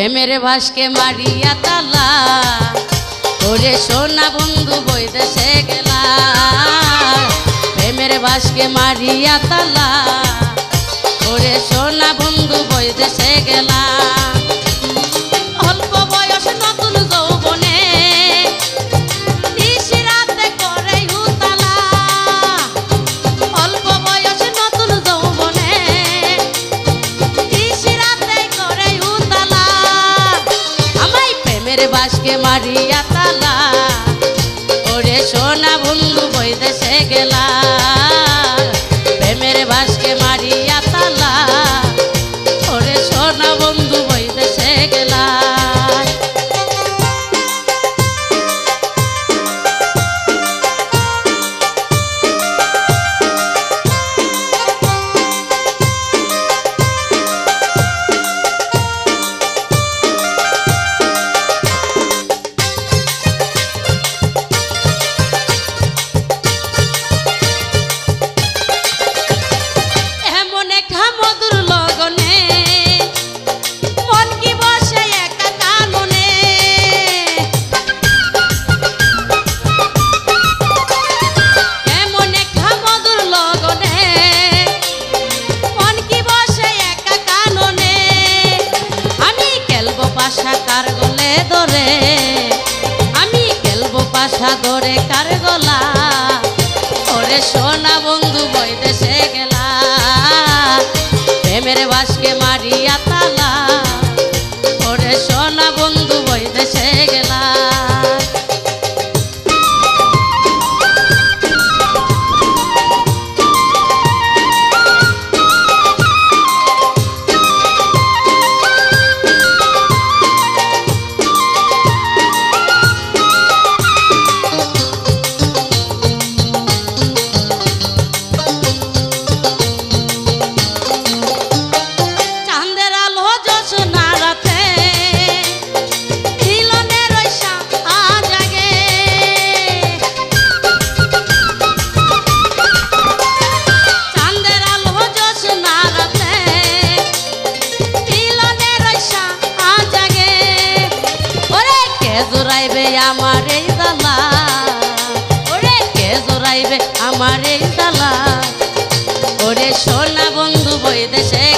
প্রেমের ভাসকে মারিয়া তালা। ওরে সোনা বন্ধু বৈদেশে গেলা। প্রেমের ভাসকে মারিয়া তালা। ওরে সোনা বন্ধু বৈদেশে গেলা। বাসকে মারিয়া ধরে কার গলা? ওরে সোনা বন্ধু বই দেশে গেলা। প্রেমের বাসকে মারিয়া কে জোড়াইবে আমার এই দালা। ওরে কে জোরাইবে আমার এই দালা? ওরে সোনা বন্ধু বই দেশে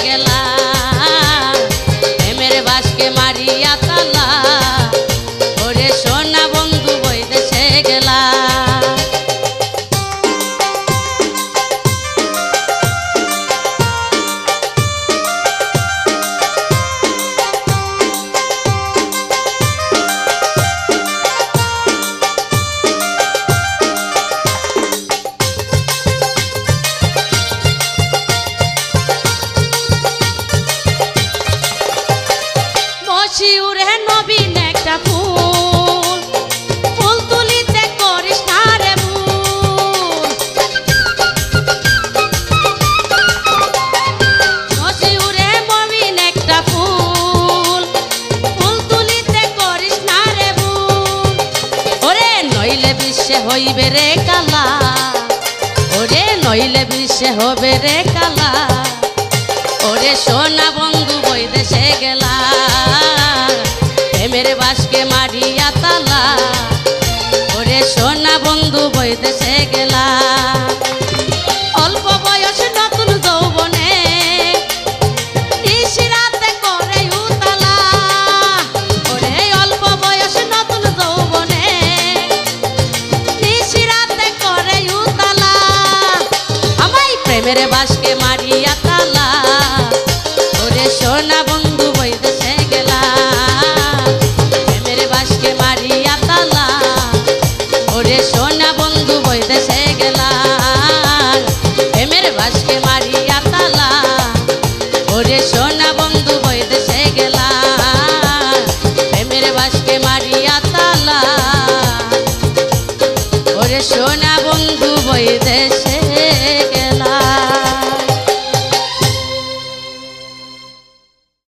বিশ্বে হইবে রে কালা, ওরে নইলে বিষে হবে রে কালা। ওরে সোনা বন্ধু বই দেশে গেলা, প্রেমের বাসকে মারিয়া তালা। ওরে সোনা বন্ধু বই দেশে গেলা। প্রেমের বাসকে মারিয়া তালা। ওরে সোনা বন্ধু বৈদেশে গেলা। প্রেমের বাসকে মারিয়া তালা। ওরে সোনা বন্ধু বৈদেশে গেলা। প্রেমের বাসকে মারিয়া তালা। ওরে সোনা বন্ধু বৈদেশে গেলা। প্রেমের বাসকে মারিয়া তালা। ওরে সোনা বন্ধু বৈদেশে